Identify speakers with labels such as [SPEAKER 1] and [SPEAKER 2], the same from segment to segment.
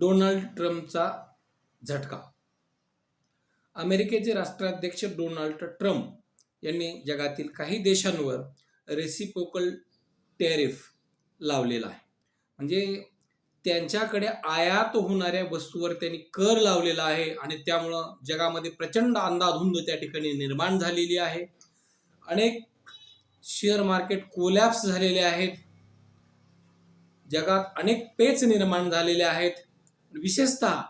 [SPEAKER 1] Donald ट्रम्पचा झटका. अमेरिकेचे राष्ट्राध्यक्ष डोनाल्ड ट्रम्प यांनी जगातील काही देशांवर रेसिपोकल टॅरिफ लावलेला आहे. म्हणजे त्यांच्याकडे आयात होणाऱ्या वस्तूवर त्यांनी कर लावलेला आहे आणि त्यामुळं जगामध्ये प्रचंड अंधाधुंद त्या ठिकाणी निर्माण झालेली आहे. अनेक शेअर मार्केट कोलॅप्स झालेले आहेत. जगात अनेक पेच निर्माण झालेले आहेत. विशेषतः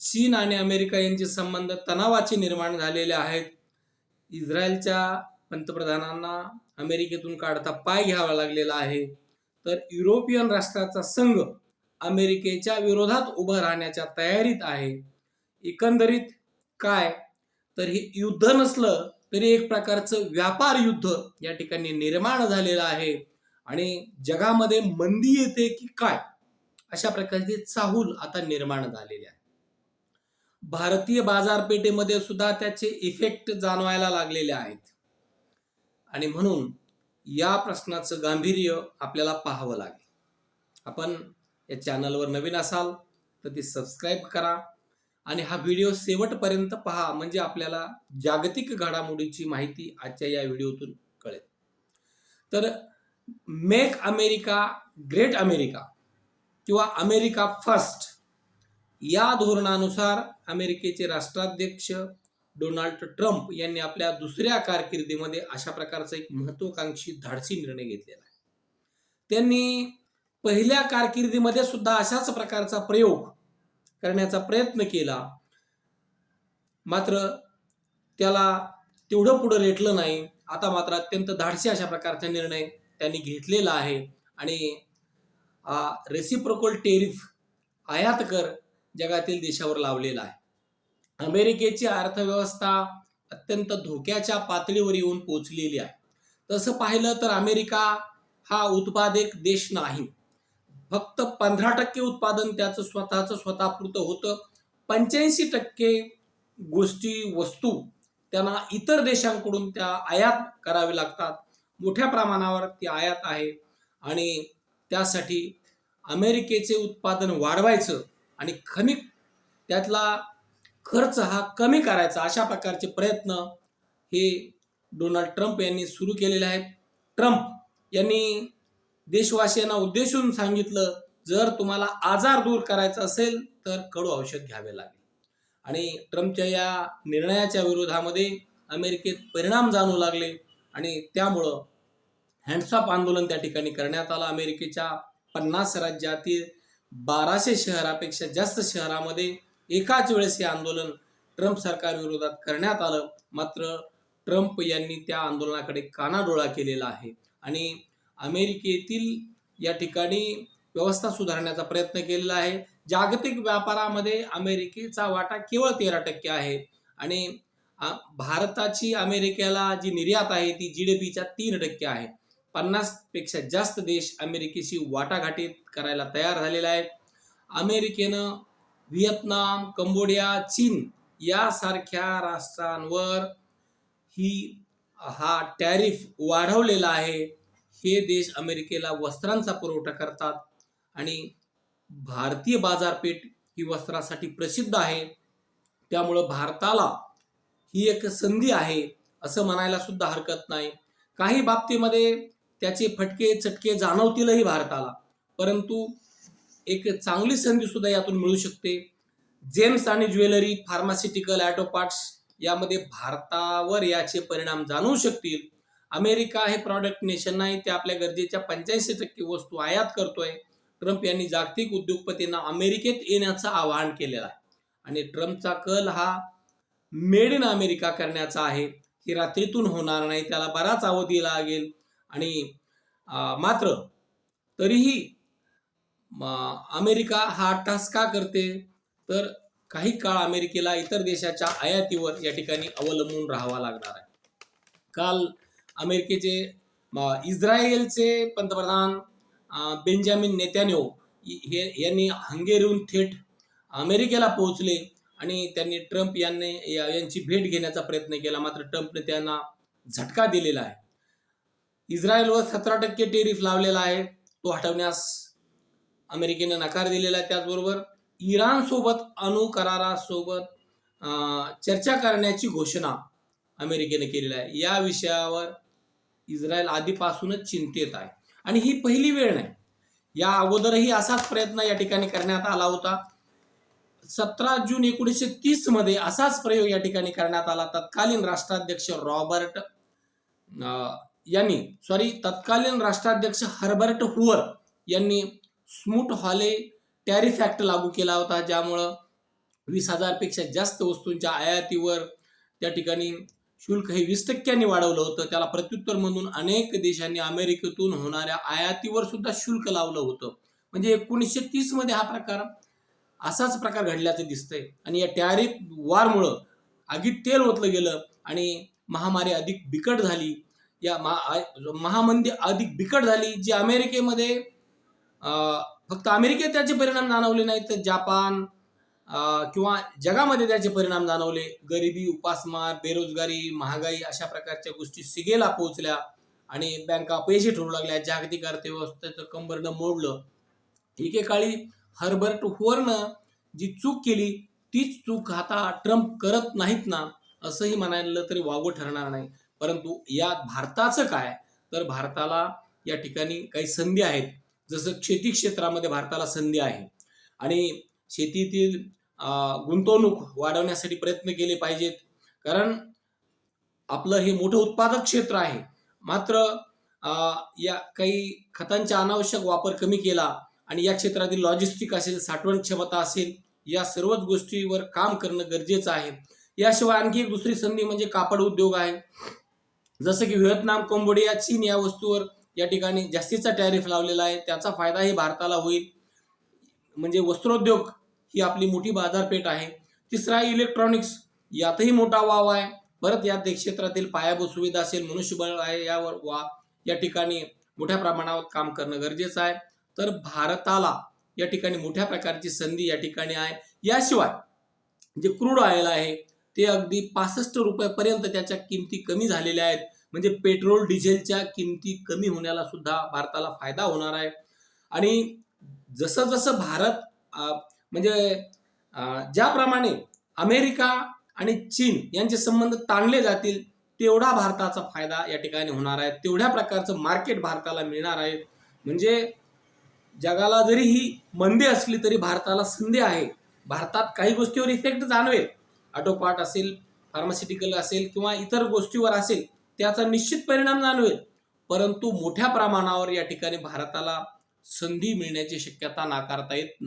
[SPEAKER 1] चीन आणि अमेरिका यांचे संबंध तणावाचे निर्माण झालेले आहेत. इस्रायलच्या पंतप्रधानांना अमेरिकेतून काढता पाय घ्यावा लागलेला आहे. तर युरोपियन राष्ट्राचा संघ अमेरिकेच्या विरोधात उभं राहण्याच्या तयारीत आहे. एकंदरीत काय? तर हे युद्ध नसलं तरी एक प्रकारचं व्यापार युद्ध या ठिकाणी निर्माण झालेलं आहे. आणि जगामध्ये मंदी येते की काय? अशा प्रकारची चाहूल आता निर्माण झालेली आहे. भारतीय बाजारपेठेमध्ये सुद्धा त्याचे इफेक्ट जाणवायला लागलेले आहेत. आणि म्हणून या प्रश्नाचं गांभीर्य आपल्याला पाहावं लागेल. आपण या चॅनलवर नवीन असाल तर ती सबस्क्राईब करा आणि हा व्हिडिओ शेवटपर्यंत पहा म्हणजे आपल्याला जागतिक घडामोडीची माहिती आजच्या या व्हिडिओतून कळेल. तर मेक अमेरिका ग्रेट अमेरिका किंवा अमेरिका फर्स्ट या धोरणानुसार अमेरिकेचे राष्ट्राध्यक्ष डोनाल्ड ट्रम्प यांनी आपल्या दुसऱ्या कारकिर्दीमध्ये अशा प्रकारचा एक महत्वाकांक्षी धाडसी निर्णय घेतलेला आहे. त्यांनी पहिल्या कारकिर्दीमध्ये सुद्धा अशाच प्रकारचा प्रयोग करण्याचा प्रयत्न केला. मात्र त्याला तेवढं पुढं रेटलं नाही. आता मात्र अत्यंत धाडसी अशा प्रकारचा निर्णय त्यांनी घेतलेला आहे. आणि रेसिप्रोकोल टेरिफ आयात कर जगातील देशावर लावलेला आहे. अमेरिकेची अर्थव्यवस्था अत्यंत धोक्याच्या पातळीवर येऊन पोचलेली आहे. तसं पाहिलं तर अमेरिका हा उत्पादक देश नाही. फक्त पंधरा टक्के उत्पादन त्याचं स्वतःचं स्वतःपुरतं होतं. पंच्याऐंशी टक्के गोष्टी वस्तू त्यांना इतर देशांकडून त्या आयात करावे लागतात. मोठ्या प्रमाणावर ती आयात आहे. आणि त्यासाठी अमेरिकेचे उत्पादन वाढवायचं आणि कमी त्यातला खर्च हा कमी करायचा अशा प्रकारचे प्रयत्न हे डोनाल्ड ट्रम्प यांनी सुरू केलेले आहेत. ट्रम्प यांनी देशवासियांना उद्देशून सांगितलं जर तुम्हाला आजार दूर करायचा असेल तर कडू औषध घ्यावे लागेल. आणि ट्रम्पच्या या निर्णयाच्या विरोधामध्ये अमेरिकेत परिणाम जाणू लागले आणि त्यामुळं हँडसॉप आंदोलन त्या ठिकाणी करण्यात आलं. अमेरिकेच्या पन्नास राज्यातील बाराशे शहरापेक्षा जास्त शहरामध्ये एकाच वेळेस हे आंदोलन ट्रम्प सरकार विरोधात करण्यात आलं. मात्र ट्रम्प यांनी त्या आंदोलनाकडे कानाडोळा केलेला आहे. आणि अमेरिकेतील या ठिकाणी व्यवस्था सुधारण्याचा प्रयत्न केलेला आहे. जागतिक व्यापारामध्ये अमेरिकेचा वाटा केवळ तेरा टक्के आहे. आणि भारताची अमेरिकेला जी निर्यात आहे ती जी डी पीच्या तीन टक्के आहे. पन्नासपेक्षा जास्त देश अमेरिकेशी वाटाघाटीत करायला तयार झालेला आहे अमेरिकेनं व्हिएतनाम कंबोडिया चीन यासारख्या राष्ट्रांवर ही हा टॅरिफ वाढवलेला आहे. हे देश अमेरिकेला वस्त्रांचा पुरवठा करतात आणि भारतीय बाजारपेठ ही वस्त्रासाठी प्रसिद्ध आहे. त्यामुळं भारताला ही एक संधी आहे असं म्हणायला सुद्धा हरकत नाही. काही बाबतीमध्ये त्याचे फटके चटके जाणवतीलही भारताला. परंतु एक चांगली संधी सुद्धा यातून मिळू शकते. जेम्स आणि ज्वेलरी फार्मास्युटिकल ॲटो पार्ट्स यामध्ये भारतावर याचे परिणाम जाणवू शकतील. अमेरिका हे प्रॉडक्ट नेशन नाही ते आपल्या गरजेच्या पंच्याऐंशी टक्के वस्तू आयात करतोय. ट्रम्प यांनी जागतिक उद्योगपतींना अमेरिकेत येण्याचं आवाहन केलेलं आहे. आणि ट्रम्पचा कल हा मेड इन अमेरिका करण्याचा आहे. ही रात्रीतून होणार नाही त्याला बराच अवधी लागेल. आणि मात्र तरीही अमेरिका हा टास का करते? तर काही काळ अमेरिकेला इतर देशाच्या आयातीवर या ठिकाणी अवलंबून राहावा लागणार आहे. काल अमेरिकेचे इस्रायलचे पंतप्रधान बेंजामिन नेत्यानो हे यांनी हंगेरीहून थेट अमेरिकेला पोहोचले आणि त्यांनी ट्रम्प यांनी यांची भेट घेण्याचा प्रयत्न केला. मात्र ट्रम्पने त्यांना झटका दिलेला आहे. इस्रायलवर सतरा टक्के टेरिफ लावलेला आहे. तो हटवण्यास अमेरिकेने नकार दिलेला आहे त्याचबरोबर इराण सोबत अणु करारासोबत चर्चा करण्याची घोषणा अमेरिकेने केलेली आहे. या विषयावर इस्रायल आधीपासूनच चिंतेत आहे. आणि ही पहिली वेळ नाही. या अगोदरही असाच प्रयत्न या ठिकाणी करण्यात आला होता. सतरा जून एकोणीसशे तीसमध्ये असाच प्रयोग या ठिकाणी करण्यात आला. तत्कालीन राष्ट्राध्यक्ष रॉबर्ट यांनी सॉरी तत्कालीन राष्ट्राध्यक्ष हर्बर्ट हुअर यांनी स्मूट हॉले टॅरिफ ऍक्ट लागू केला होता ज्यामुळं वीस हजारपेक्षा जास्त वस्तूंच्या आयातीवर त्या ठिकाणी शुल्क हे वीस टक्क्यांनी वाढवलं होतं. त्याला प्रत्युत्तर म्हणून अनेक देशांनी अमेरिकेतून होणाऱ्या आयातीवर सुद्धा शुल्क लावलं होतं. म्हणजे एकोणीसशे तीसमध्ये हा प्रकार असाच प्रकार घडल्याचं दिसतंय. आणि या टॅरिफ वारमुळं आगीत तेल ओतलं गेलं आणि महामारी अधिक बिकट झाली. या महा महामंदी अधिक बिकट झाली जी अमेरिकेमध्ये अं, फक्त अमेरिकेत त्याचे परिणाम जाणवले नाहीत तर जापान किंवा जगामध्ये त्याचे परिणाम जाणवले. गरिबी उपासमार बेरोजगारी महागाई अशा प्रकारच्या गोष्टी सिगेला पोहोचल्या आणि बँका पैसे ठेवू लागल्या. जागतिक अर्थव्यवस्थेचं कंबरडं मोडलं. एकेकाळी हर्बर्ट हुअरनं जी चूक केली तीच चूक आता ट्रम्प करत नाहीत ना असंही म्हणायला तरी वावगं ठरणार नाही. परंतु या भारताचं काय? तर भारताला या ठिकाणी काही संधी आहेत. जसं शेती क्षेत्रामध्ये भारताला संधी आहे. आणि शेतीतील गुंतवणूक वाढवण्यासाठी प्रयत्न केले पाहिजेत. कारण आपलं हे मोठं उत्पादक क्षेत्र आहे. मात्र अं, या काही खतांचा अनावश्यक वापर कमी केला आणि या क्षेत्रातील लॉजिस्टिक असेल साठवण क्षमता असेल या सर्वच गोष्टीवर काम करणं गरजेचं आहे. याशिवाय आणखी एक दुसरी संधी म्हणजे कापड उद्योग आहे. जसं की व्हिएतनाम कंबोडिया चीन या वस्तूवर या ठिकाणी जास्तीचा टॅरिफ लावलेला आहे. त्याचा फायदाही भारताला होईल. म्हणजे वस्त्रोद्योग ही आपली मोठी बाजारपेठ आहे. तिसरा आहे इलेक्ट्रॉनिक्स यातही मोठा वाव आहे. परत या क्षेत्रातील पायाभूत सुविधा असेल मनुष्यबळ आहे यावर वा या ठिकाणी मोठ्या प्रमाणावर काम करणं गरजेचं आहे. तर भारताला या ठिकाणी मोठ्या प्रकारची संधी या ठिकाणी आहे. याशिवाय जे क्रूड ऑइल आहे ते अगदी पासष्ट रुपयापर्यंत त्याच्या किमती कमी झालेल्या आहेत. म्हणजे पेट्रोल डिझेलच्या किमती कमी होण्याला सुद्धा भारताला फायदा होणार आहे. आणि जसं जसं भारत म्हणजे ज्याप्रमाणे अमेरिका आणि चीन यांचे संबंध ताणले जातील तेवढा भारताचा फायदा या ठिकाणी होणार आहे. तेवढ्या प्रकारचं मार्केट भारताला मिळणार आहे. म्हणजे जगाला जरी ही मंदी असली तरी भारताला संधी आहे. भारतात काही गोष्टीवर इफेक्ट जाणवेल. ऑटोपार्ट असेल फार्मास्युटिकल असेल किंवा इतर गोष्टीवर असेल त्याचा निश्चित परिणाम जाणवेल. परंतु मोठ्या प्रमाणावर या ठिकाणी भारताला संधी मिळण्याची शक्यता नाकारता येत नाही.